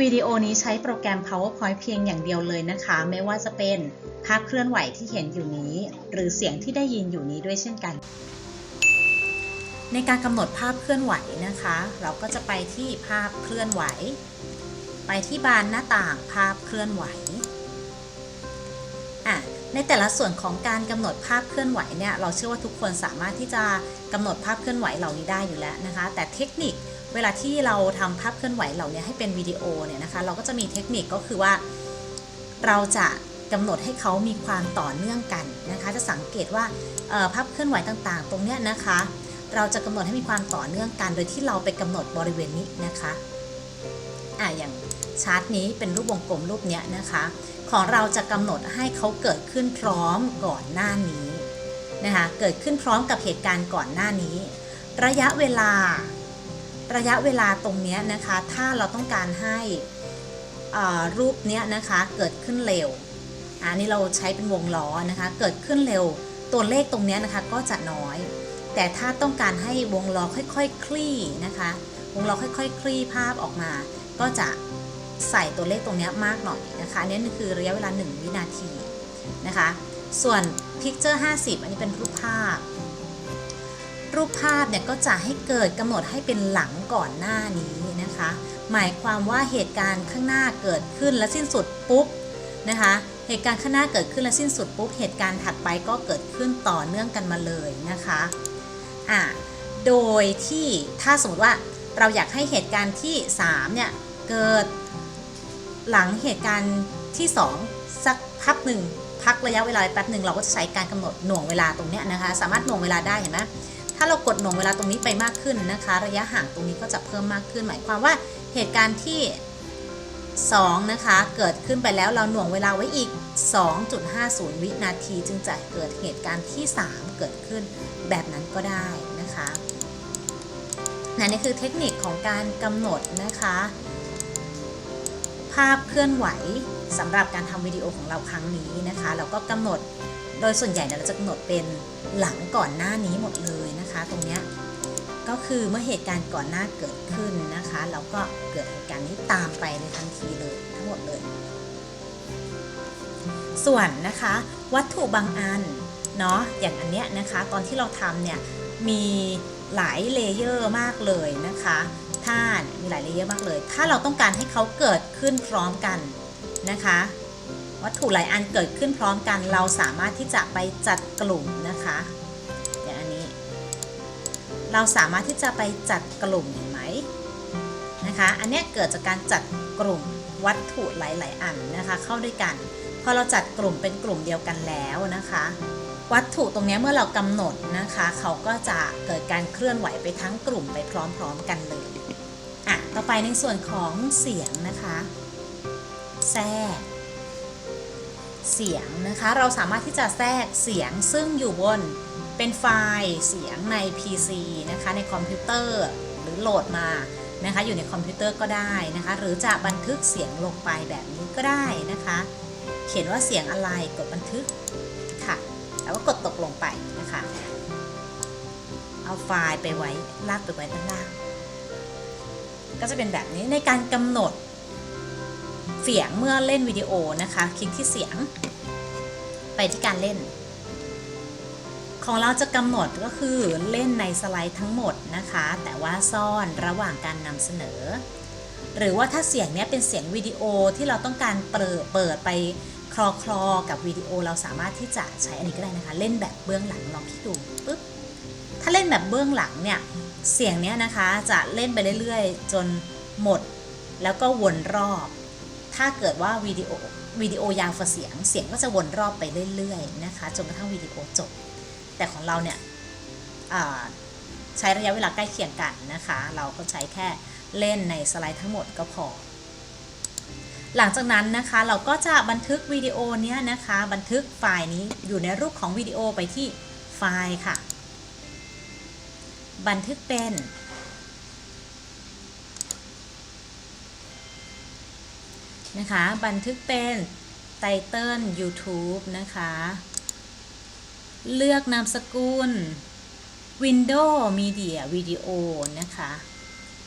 วิดีโอนี้ใช้โปรแกรม PowerPoint เพียงอย่างเดียวเลยนะคะ ไม่ว่าจะเป็นภาพเคลื่อนไหวที่เห็นอยู่นี้ หรือเสียงที่ได้ยินอยู่นี้ด้วยเช่นกัน ในการกำหนดภาพเคลื่อนไหวนะคะ เราก็จะไปที่ภาพเคลื่อนไหว ไปที่บานหน้าต่างภาพเคลื่อนไหว ในแต่ละส่วนของการกำหนดภาพเคลื่อนไหวเนี่ยเราเชื่อว่าทุกคนสามารถที่จะกำหนดภาพเคลื่อนไหวเหล่านี้ได้อยู่แล้วนะคะ แต่เทคนิคเวลาที่เราทำภาพเคลื่อนไหวเหล่านี้ให้เป็นวิดีโอเนี่ยนะคะ เราก็จะมีเทคนิคก็คือว่า เราจะกำหนดให้เขามีความต่อเนื่องกันนะคะ จะสังเกตว่าภาพเคลื่อนไหวต่างๆ ตรงเนี้ยนะคะ เราจะกำหนดให้มีความต่อเนื่องกัน โดยที่เราไปกำหนดบริเวณนี้นะคะอะอย่าง ชาร์ตนี้เป็นรูปวงกลมรูปเนี้ยนะคะ ของเราจะกำหนดให้เขาเกิดขึ้นพร้อมก่อนหน้านี้นะคะเกิดขึ้นพร้อมกับเหตุการณ์ก่อนหน้านี้ ระยะเวลา ระยะเวลาตรงเนี้ยนะคะ ถ้าเราต้องการให้รูปเนี้ยนะคะเกิดขึ้นเร็วอันนี้เราใช้เป็นวงล้อนะคะ เกิดขึ้นเร็วตัวเลขตรงเนี้ยนะคะก็จะน้อย แต่ถ้าต้องการให้วงล้อค่อยๆคคลี่นะคะ วงล้อค่อยๆคคลี่ภาพออกมา ก็จะ ใส่ตัวเลขตรงนี้มากหน่อยนะคะอันนี้คือระยะเวลา 1 วินาทีนะคะ ส่วน Picture 50 อันนี้เป็นรูปภาพ รูปภาพเนี่ยก็จะให้เกิดกำหนดให้เป็นหลังก่อนหน้านี้นะคะ หมายความว่าเหตุการณ์ข้างหน้าเกิดขึ้นและสิ้นสุดปุ๊บนะคะเหตุการณ์ข้างหน้าเกิดขึ้นและสิ้นสุดปุ๊บเหตุการณ์ถัดไปก็เกิดขึ้นต่อเนื่องกันมาเลยนะคะอะโดยที่ถ้าสมมติว่าเราอยากให้เหตุการณ์ที่ 3 เนี่ย เกิด หลังเหตุการณ์ที่ 2 สักพักหนึ่งพักระยะเวลาแป๊บหนึ่งเราก็จะใช้การกำหนดหน่วงเวลาตรงนี้นะคะ สามารถหน่วงเวลาได้เห็นไหมถ้าเรากดหน่วงเวลาตรงนี้ไปมากขึ้นนะคะ ระยะห่างตรงนี้ก็จะเพิ่มมากขึ้น หมายความว่าเหตุการณ์ที่2นะคะเกิดขึ้นไปแล้วเราหน่วงเวลาไว้อีก 2.50 วินาทีจึงจะเกิดเหตุการณ์ที่ 3 เกิดขึ้นแบบนั้นก็ได้นะคะนนี่คือเทคนิคของการกำหนดนะคะ ภาพเคลื่อนไหวสำหรับการทำวิดีโอของเราครั้งนี้นะคะ เราก็กำหนดโดยส่วนใหญ่เราจะกำหนดเป็นหลังก่อนหน้านี้หมดเลยนะคะ ตรงนี้ก็คือเมื่อเหตุการณ์ก่อนหน้าเกิดขึ้นนะคะ เราก็เกิดเหตุการณ์นี้ตามไปในทันทีเลยทั้งหมดเลย ส่วนนะคะ วัตถุบางอันเนาะอย่างอันเนี้ยนะคะ ตอนที่เราทำเนี่ยมีหลายเลเยอร์มากเลยนะคะามีหลายเลเยอร์มากเลย ถ้าเราต้องการให้เขาเกิดขึ้นพร้อมกันนะคะ วัตถุหลายอันเกิดขึ้นพร้อมกัน เราสามารถที่จะไปจัดกลุ่มนะคะอย่างอันนี้ เราสามารถที่จะไปจัดกลุ่มเห็นไหมนะคะ อันเนี้ยเกิดจากการจัดกลุ่มวัตถุหลาย ๆ อันนะคะ เข้าด้วยกัน พอเราจัดกลุ่มเป็นกลุ่มเดียวกันแล้วนะคะ วัตถุตรงนี้เมื่อเรากำหนดนะคะ เขาก็จะเกิดการเคลื่อนไหวไปทั้งกลุ่มไปพร้อม ๆ กันเลย ต่อไปในส่วนของเสียงนะคะแทรกเสียงนะคะ เราสามารถที่จะแทรกเสียงซึ่งอยู่บนเป็นไฟล์เสียงใน PC นะคะ ในคอมพิวเตอร์หรือโหลดมานะคะ อยู่ในคอมพิวเตอร์ก็ได้นะคะ หรือจะบันทึกเสียงลงไปแบบนี้ก็ได้นะคะ เขียนว่าเสียงอะไรกดบันทึกค่ะ แล้วก็กดตกลงไปนะคะ เอาไฟล์ไปไว้ลากไปไว้ด้านล่าง ก็จะเป็นแบบนี้ในการกำหนดเสียงเมื่อเล่นวิดีโอนะคะ คลิกที่เสียง ไปที่การเล่น ของเราจะกำหนดก็คือเล่นในสไลด์ทั้งหมดนะคะ แต่ว่าซ่อนระหว่างการนำเสนอ หรือว่าถ้าเสียงนี้เป็นเสียงวิดีโอที่เราต้องการเปิดเปิดไปคลอคลอกับวิดีโอเราสามารถที่จะใช้อันนี้ก็ได้นะคะ เล่นแบบเบื้องหลังลองคิดดูปึ๊บ ถ้าเล่นแบบเบื้องหลังเนี่ย เสียงเนี้ยนะคะจะเล่นไปเรื่อยๆ จนหมดแล้วก็วนรอบ ถ้าเกิดว่าวิดีโอวิดีโอยาวเสียง เสียงก็จะวนรอบไปเรื่อยๆนะคะจนกระทั่งวิดีโอจบ แต่ของเราเนี่ยใช้ระยะเวลาใกล้เคียงกันนะคะ เราก็ใช้แค่เล่นในสไลด์ทั้งหมดก็พอ หลังจากนั้นนะคะเราก็จะบันทึกวิดีโอเนี้ยนะคะ บันทึกไฟล์นี้อยู่ในรูปของวิดีโอไปที่ไฟล์ค่ะ บันทึกเป็น นะคะ บันทึกเป็นไตเติล YouTube นะคะ เลือกนามสกุล Windows Media วิ Video นะคะ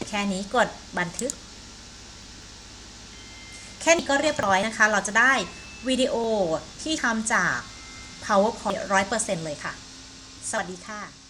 แค่นี้กดบันทึกเสร็จแล้วนะคะเราก็จะบันทึกวิดีโอนะคะแค่นี้กดบันทึกแล้วนะคะเราก็จะบันทึกวิดีโอนี้ไว้ใน File ค่ะบันทึกเป็นแค่นี้ก็เรียบร้อยนะคะ เราจะได้วิดีโอที่ทำจาก PowerPoint 100%เลยค่ะ สวัสดีค่ะ